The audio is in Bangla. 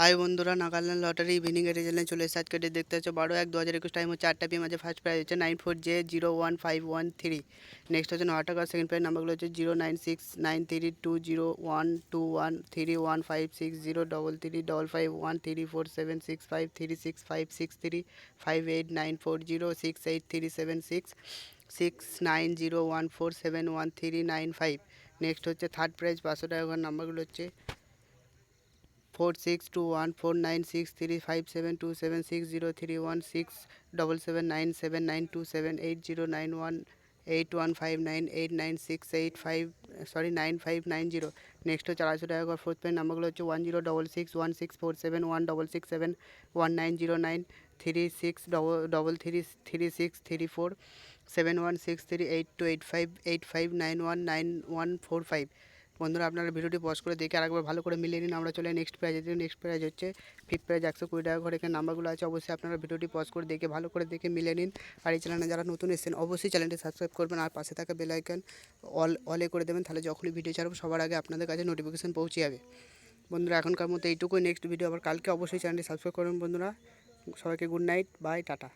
হাই বন্ধুরা, নাগাল্যান্ড লটারি ইভিনিং এর রেজাল্ট চলে এসে আজকে ডেট দেখতে হচ্ছে বারো এক দু হাজার একুশ টাইম হচ্ছে আটটা পিএম আছে। ফার্স্ট প্রাইজ হচ্ছে nine four J zero one five one three next হচ্ছে ন টাকা। সেকেন্ড প্রাইজ নাম্বারগুলো হচ্ছে zero nine six nine three two zero one two one three one five six zero double three double five one three four seven six five three six five six three five eight nine four zero six eight three seven six six nine zero one four seven one three nine five next হচ্ছে থার্ড প্রাইজ পাঁচশো টাকা। নাম্বারগুলো হচ্ছে four six two one four nine six three five seven two seven six zero three one six double seven nine seven nine two seven eight zero nine one eight one five nine eight nine six eight five sorry nine five nine zero next হচ্ছে আড়াইশো টাকা করে ফোর্থ পেন নাম্বারগুলো হচ্ছে one zero double six one six four seven one double six seven one nine zero nine three six double double three three six three four seven one six three eight two eight five eight five nine one nine one four five বন্ধুরা আপনারা ভিডিওটি পজ করে দেখে আরেকবার ভালো করে মিলিয়ে নিন। আমরা চলে নেক্সট প্রাইজ নেক্সট প্রাইজ হচ্ছে ফিফথ প্রাইজ একশো কুড়ি টাকা করে এখানে নাম্বারগুলো আছে। অবশ্যই আপনারা ভিডিওটি পজ করে দেখে ভালো করে দেখে মিলিয়ে নিন। আর এই চ্যানেলে যারা নতুন এসেছেন, অবশ্যই চ্যানেলটি সাবস্ক্রাইব করবেন। আর পাশে থাকা বেল আইকন অল অলে করে দেবেন। তাহলে যখনই ভিডিও ছাড়ব, সবার আগে আপনাদের কাছে নোটিফিকেশান পৌঁছে যাবে। বন্ধুরা, এখনকার মতো এইটুকুই। নেক্সট ভিডিও আবার কালকে অবশ্যই চ্যানেলটি সাবস্ক্রাইব করবেন বন্ধুরা। সবাইকে গুড নাইট বাই টাটা।